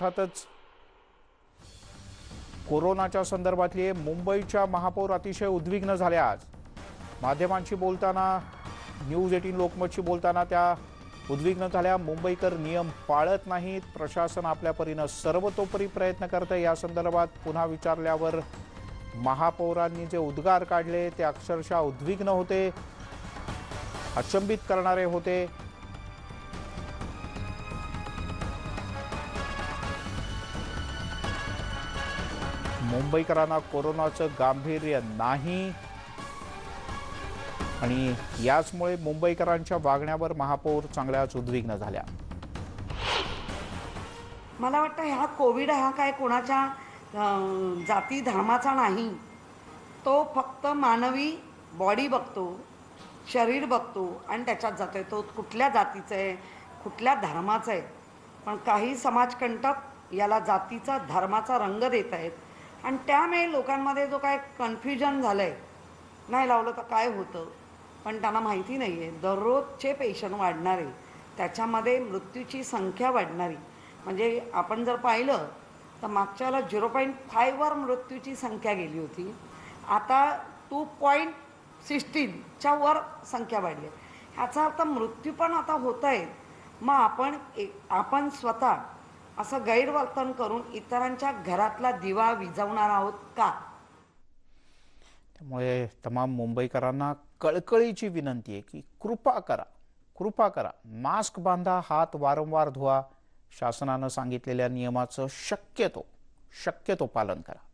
अर्थातच कोरोनाच्या संदर्भातली मुंबईच्या महापौर अतिशय उद्विग्न झाल्या आज. माध्यमांशी बोलताना न्यूज एटीन लोकमतशी बोलताना त्या उद्विग्न झाल्या. मुंबईकर नियम पाळत नाहीत. प्रशासन आपल्या परीनं सर्वतोपरी प्रयत्न करतं या संदर्भात पुन्हा विचारल्यावर महापौरांनी जे उद्गार काढले ते अक्षरशः उद्विग्न होते अचंबित करणारे होते. मुंबईकरांना कोरोनाचं गांभीर्य नाही. आणि याचमुळे मुंबईकरांच्या वागण्यावर महापौर चांगल्याच उद्विग्न झाल्या. मला वाटतं ह्या कोविड हा काय कोणाच्या जाती धर्माचा नाही. तो फक्त मानवी बॉडी बघतो शरीर बघतो आणि त्याच्यात जातोय. तो कुठल्या जातीचा आहे कुठल्या धर्माचं आहे. पण काही समाजकंटक याला जातीचा धर्माचा रंग देत आहेत. आणि त्यामुळे लोकांमध्ये जो काय कन्फ्युजन झालं आहे नाही लावलं तर काय होतं? पण त्यांना माहिती नाही आहे दररोजचे पेशंट वाढणारे त्याच्यामध्ये मृत्यूची संख्या वाढणारी. म्हणजे आपण जर पाहिलं तर मागच्याला झिरो पॉईंट फायवर मृत्यूची संख्या गेली होती. आता टू पॉईंट सिक्स्टीनच्या वर संख्या वाढली आहे. ह्याचा अर्थ मृत्यू पण आता होत आहेत मग आपण एक आपण स्वतः असं गैरवर्तन करून इतरांच्या घरातला दिवा विझवणार आहोत का? त्यामुळे तमाम मुंबईकरांना कळकळीची विनंती आहे की कृपा करा कृपा करा. मास्क बांधा हात वारंवार धुवा. शासनानं सांगितलेल्या नियमाचं शक्यतो शक्यतो पालन करा.